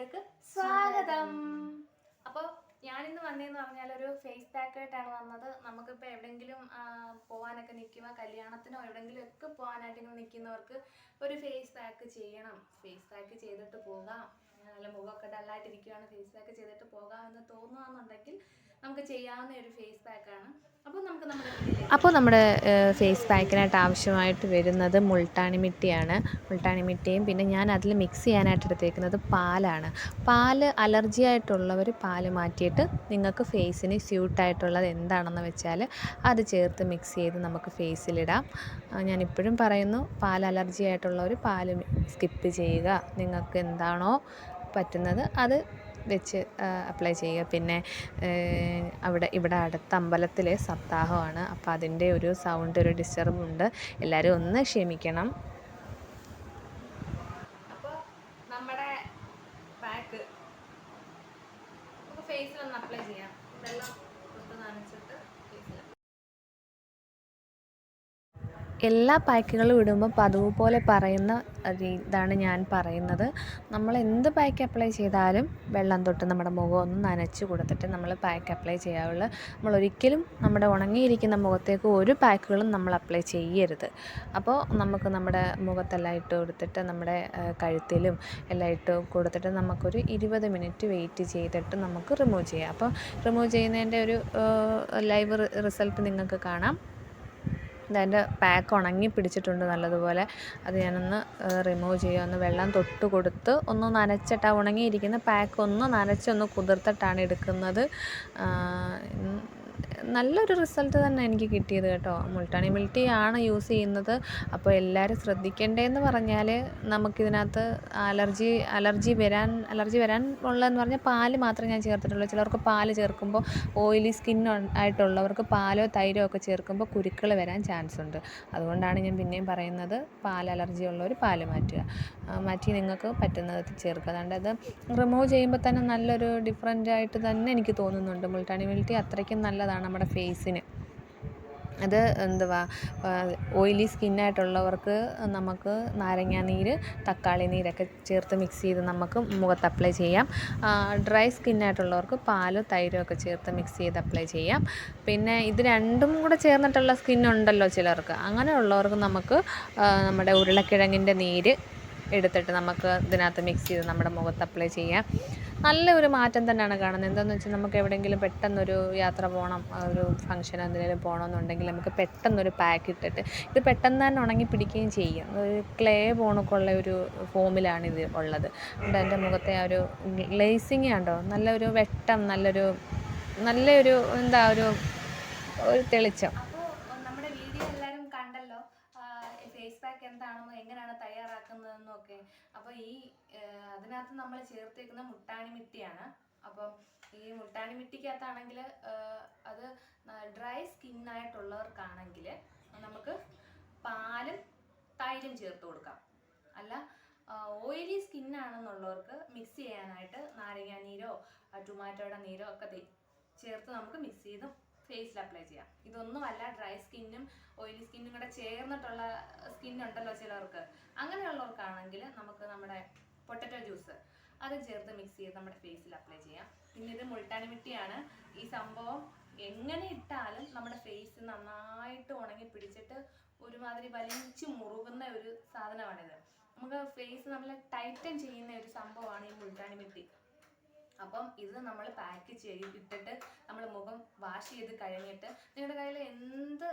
വീഡിയോയിലേക്ക് സ്വാഗതം. അപ്പോൾ ഞാനിന്ന് വന്നതെന്ന് പറഞ്ഞാൽ ഒരു ഫേസ് പാക്ക് ആയിട്ടാണ് വന്നത്. നമുക്കിപ്പോൾ എവിടെയെങ്കിലും പോകാനൊക്കെ നിൽക്കുക കല്യാണത്തിനോ എവിടെയെങ്കിലും ഒക്കെ പോകാനായിട്ട് ഇങ്ങനെ നിൽക്കുന്നവർക്ക് ഒരു ഫേസ് പാക്ക് ചെയ്യണം. ഫേസ് പാക്ക് ചെയ്തിട്ട് പോകാം. നല്ല മുഖമൊക്കെ ഡല്ലായിട്ടിരിക്കുകയാണ് ഫേസ് പാക്ക് ചെയ്തിട്ട് പോകാം എന്ന് തോന്നുകയാണെന്നുണ്ടെങ്കിൽ നമുക്ക് ചെയ്യാവുന്ന ഒരു ഫേസ് പാക്കാണ് അപ്പോൾ നമ്മുടെ ഫേസ് പാക്കിനായിട്ട് ആവശ്യമായിട്ട് വരുന്നത് മുൾട്ടാണി മിട്ടിയാണ്. മുൾട്ടാണി പിന്നെ ഞാൻ അതിൽ മിക്സ് ചെയ്യാനായിട്ട് എടുത്തേക്കുന്നത് പാലാണ്. പാൽ അലർജി ആയിട്ടുള്ളവർ പാൽ മാറ്റിയിട്ട് നിങ്ങൾക്ക് ഫേസിന് സ്യൂട്ടായിട്ടുള്ളത് എന്താണെന്ന് വെച്ചാൽ അത് ചേർത്ത് മിക്സ് ചെയ്ത് നമുക്ക് ഫേസിലിടാം ഞാനിപ്പോഴും പറയുന്നു പാൽ അലർജി ആയിട്ടുള്ളവർ പാൽ സ്കിപ്പ് ചെയ്യുക. നിങ്ങൾക്ക് എന്താണോ പറ്റുന്നത് അത് വെച്ച് അപ്ലൈ ചെയ്യുക. പിന്നെ അവിടെ ഇവിടെ അടുത്ത അമ്പലത്തിലെ സപ്താഹമാണ്. അപ്പോൾ അതിന്റെ ഒരു സൗണ്ട് ഒരു ഡിസ്റ്റർബ് ഉണ്ട്. എല്ലാവരും ഒന്ന് ക്ഷമിക്കണം. അപ്പോൾ നമ്മുടെ പാക്ക് അപ്ലൈ ചെയ്യാം വെള്ളം തൊട്ട് നനച്ചിട്ട് ഫേസിൽ എല്ലാ പാക്കുകളും ഇടുമ്പോൾ പതിവ് പോലെ പറയുന്ന ഇതാണ് ഞാൻ പറയുന്നത്. നമ്മൾ എന്ത് പാക്ക് അപ്ലൈ ചെയ്താലും വെള്ളം തൊട്ട് നമ്മുടെ മുഖം ഒന്ന് നനച്ച് കൊടുത്തിട്ട് നമ്മൾ പാക്ക് അപ്ലൈ ചെയ്യാവുള്ളൂ നമ്മൾ ഒരിക്കലും നമ്മുടെ ഉണങ്ങിയിരിക്കുന്ന മുഖത്തേക്ക് ഒരു പാക്കുകളും നമ്മൾ അപ്ലൈ ചെയ്യരുത്. അപ്പോൾ നമുക്ക് നമ്മുടെ മുഖത്തെല്ലാം ഇട്ട് കൊടുത്തിട്ട് നമ്മുടെ കഴുത്തിലും എല്ലാം ഇട്ട് കൊടുത്തിട്ട് നമുക്കൊരു ഇരുപത് മിനിറ്റ് വെയിറ്റ് ചെയ്തിട്ട് നമുക്ക് റിമൂവ് ചെയ്യാം. അപ്പോൾ റിമൂവ് ചെയ്യുന്നതിന്റെ ഒരു ലൈവ് റിസൾട്ട് നിങ്ങൾക്ക് കാണാം. അതിന്റെ പാക്ക് ഉണങ്ങി പിടിച്ചിട്ടുണ്ട് നല്ലതുപോലെ. അത് ഞാനൊന്ന് റിമൂവ് ചെയ്യുക. ഒന്ന് വെള്ളം തൊട്ട് കൊടുത്ത് ഒന്ന് നനച്ചിട്ട് ആ ഉണങ്ങിയിരിക്കുന്ന പാക്ക് ഒന്ന് നനച്ചൊന്ന് കുതിർത്തിട്ടാണ് എടുക്കുന്നത്. നല്ലൊരു റിസൾട്ട് തന്നെ എനിക്ക് കിട്ടിയത് കേട്ടോ. മുൾട്ടാണി മിൽട്ടി ആണ് യൂസ് ചെയ്യുന്നത്. അപ്പോൾ എല്ലാവരും ശ്രദ്ധിക്കേണ്ടതെന്ന് പറഞ്ഞാൽ നമുക്കിതിനകത്ത് അലർജി അലർജി വരാൻ അലർജി വരാൻ ഉള്ളതെന്ന് പറഞ്ഞാൽ പാൽ മാത്രമേ ഞാൻ ചേർത്തിട്ടുള്ളൂ. ചിലർക്ക് പാൽ ചേർക്കുമ്പോൾ ഓയിലി സ്കിൻ ആയിട്ടുള്ളവർക്ക് പാലോ തൈരോ ഒക്കെ ചേർക്കുമ്പോൾ കുരുക്കൾ വരാൻ ചാൻസ് ഉണ്ട്. അതുകൊണ്ടാണ് ഞാൻ പിന്നെയും പറയുന്നത് പാൽ അലർജി ഉള്ളവർ പാൽ മാറ്റുക. മാറ്റി നിങ്ങൾക്ക് പറ്റുന്നത് ചേർക്കുക. അതുകൊണ്ട് അത് റിമൂവ് ചെയ്യുമ്പോൾ തന്നെ നല്ലൊരു ഡിഫറെന്റ് ആയിട്ട് തന്നെ എനിക്ക് തോന്നുന്നുണ്ട്. മുൾട്ടാണി മിൽട്ടി അത്രയ്ക്കും നല്ലതാണ്. നമ്മുടെ ഫേസിന്. അത് എന്തുവാ ഓയിലി സ്കിന്നായിട്ടുള്ളവർക്ക് നമുക്ക് നാരങ്ങാ നീര് തക്കാളി നീരൊക്കെ ചേർത്ത് മിക്സ് ചെയ്ത് നമുക്ക് മുഖത്ത് അപ്ലൈ ചെയ്യാം. ഡ്രൈ സ്കിന്നായിട്ടുള്ളവർക്ക് പാൽ തൈരോ ഒക്കെ ചേർത്ത് മിക്സ് ചെയ്ത് അപ്ലൈ ചെയ്യാം. പിന്നെ ഇത് രണ്ടും കൂടെ ചേർന്നിട്ടുള്ള സ്കിന്നുണ്ടല്ലോ ചിലർക്ക്. അങ്ങനെയുള്ളവർക്ക് നമുക്ക് നമ്മുടെ ഉരുളക്കിഴങ്ങിന്റെ നീര് എടുത്തിട്ട് നമുക്ക് ഇതിനകത്ത് മിക്സ് ചെയ്ത് നമ്മുടെ മുഖത്ത് അപ്ലൈ ചെയ്യാം. നല്ല ഒരു മാറ്റം തന്നെയാണ് കാണുന്നത്. എന്താണെന്ന് വെച്ചാൽ നമുക്ക് എവിടെയെങ്കിലും പെട്ടെന്നൊരു യാത്ര പോകണം ഒരു ഫംഗ്ഷൻ എന്തെങ്കിലും പോകണമെന്നുണ്ടെങ്കിൽ നമുക്ക് പെട്ടെന്നൊരു പാക്ക് ഇട്ടിട്ട് ഇത് പെട്ടെന്ന് തന്നെ ഉണങ്ങി പിടിക്കുകയും ചെയ്യും. ഒരു ക്ലേ പോണക്കുള്ള ഒരു ഫോമിലാണ് ഇത് ഉള്ളത്. അതുകൊണ്ട് എന്റെ മുഖത്തെ ആ ഒരു ഗ്ലേസിങ് കണ്ടോ? നല്ലൊരു വെട്ടം നല്ലൊരു നല്ലൊരു എന്താ ഒരു ഒരു തെളിച്ചം അപ്പോൾ നമ്മുടെ വീഡിയോ എല്ലാവരും കണ്ടല്ലോ ഫേസ് എന്താണെന്നോ എങ്ങനെയാണ് തയ്യാറാക്കുന്നതെന്നും ഒക്കെ അപ്പോൾ ഈ അതിനകത്ത് നമ്മൾ ചേർത്തേക്കുന്ന മുട്ടാണി മിട്ടിയാണ്. അപ്പം ഈ മുട്ടാണി മിട്ടിക്കകത്താണെങ്കിൽ അത് ഡ്രൈ സ്കിന്നായിട്ടുള്ളവർക്കാണെങ്കിൽ നമുക്ക് പാലും തൈരും ചേർത്ത് കൊടുക്കാം. അല്ല ഓയിലി സ്കിന്നാണെന്നുള്ളവർക്ക് മിക്സ് ചെയ്യാനായിട്ട് നാരങ്ങാനീരോ ടൊമാറ്റോയുടെ നീരോ ഒക്കെ ചേർത്ത് നമുക്ക് മിക്സ് ചെയ്ത് ഫേസിൽ അപ്ലൈ ചെയ്യാം. ഇതൊന്നുമല്ല ഡ്രൈ സ്കിന്നും ഓയിലി സ്കിന്നും കൂടെ ചേർന്നിട്ടുള്ള ഉണ്ടല്ലോ ചിലർക്ക് അങ്ങനെയുള്ളവർക്കാണെങ്കിൽ നമുക്ക് നമ്മുടെ പൊട്ടറ്റോ ജ്യൂസ് അത് ചേർത്ത് മിക്സ് ചെയ്ത് നമ്മുടെ ഫേസിൽ അപ്ലൈ ചെയ്യാം. പിന്നെ ഇത് മുൾട്ടാനി മിട്ടിയാണ്. ഈ സംഭവം എങ്ങനെ ഇട്ടാലും നമ്മുടെ ഫേസ് നന്നായിട്ട് ഉണങ്ങി പിടിച്ചിട്ട് ഒരുമാതിരി വലിച്ചു മുറുകുന്ന ഒരു സാധനമാണിത്. നമുക്ക് ഫേസ് നമ്മളെ ടൈറ്റൻ ചെയ്യുന്ന ഒരു സംഭവമാണ് ഈ മുൾട്ടാനി മിട്ടി. അപ്പം ഇത് നമ്മൾ പാക്ക് ചെയ്ത് ഇട്ടിട്ട് നമ്മൾ മുഖം വാഷ് ചെയ്ത് കഴിഞ്ഞിട്ട് നിങ്ങളുടെ കയ്യിൽ എന്ത്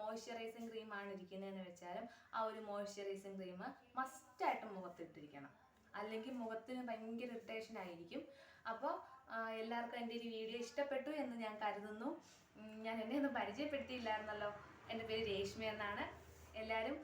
മോയ്സ്ചറൈസിങ് ക്രീമാണ് ഇരിക്കുന്നതെന്ന് വെച്ചാലും ആ ഒരു മോയ്സ്ചറൈസിങ് ക്രീം മസ്റ്റായിട്ട് മുഖത്തിട്ടിരിക്കണം. അല്ലെങ്കിൽ മുഖത്തിന് ഭയങ്കര ഇറിറ്റേഷൻ ആയിരിക്കും. അപ്പോൾ എല്ലാവർക്കും എന്റെ ഒരു വീഡിയോ ഇഷ്ടപ്പെട്ടു എന്ന് ഞാൻ കരുതുന്നു. ഞാൻ എന്നെ ഒന്നും പരിചയപ്പെടുത്തിയില്ലായിരുന്നല്ലോ. എന്റെ പേര് രേഷ്മ എന്നാണ്. എല്ലാവരും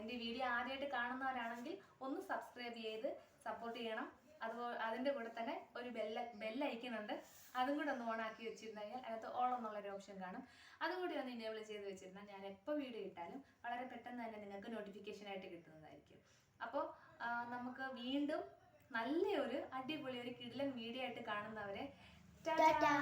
എന്റെ വീഡിയോ ആദ്യമായിട്ട് കാണുന്നവരാണെങ്കിൽ ഒന്ന് സബ്സ്ക്രൈബ് ചെയ്ത് സപ്പോർട്ട് ചെയ്യണം. അതുപോലെ അതിന്റെ കൂടെ തന്നെ ഒരു ബെല്ല ബെല്ലയക്കുന്നുണ്ട് അതും കൂടെ ഒന്ന് ഓണാക്കി വെച്ചിരുന്നെങ്കിൽ അതിനകത്ത് എന്നുള്ള എന്നുള്ളൊരു ഓപ്ഷൻ കാണും. അതും കൂടി ഒന്ന് ഇനേബിൾ ചെയ്ത് വെച്ചിരുന്നാൽ ഞാൻ എപ്പോൾ വീഡിയോ ഇട്ടാലും വളരെ പെട്ടെന്ന് തന്നെ നിങ്ങൾക്ക് നോട്ടിഫിക്കേഷൻ ആയിട്ട് കിട്ടുന്നതായിരിക്കും. അപ്പോൾ നമുക്ക് വീണ്ടും നല്ലൊരു അടിപൊളി ഒരു കിടിലൻ വീഡിയോ ആയിട്ട് കാണുന്നവരെ ടാറ്റാ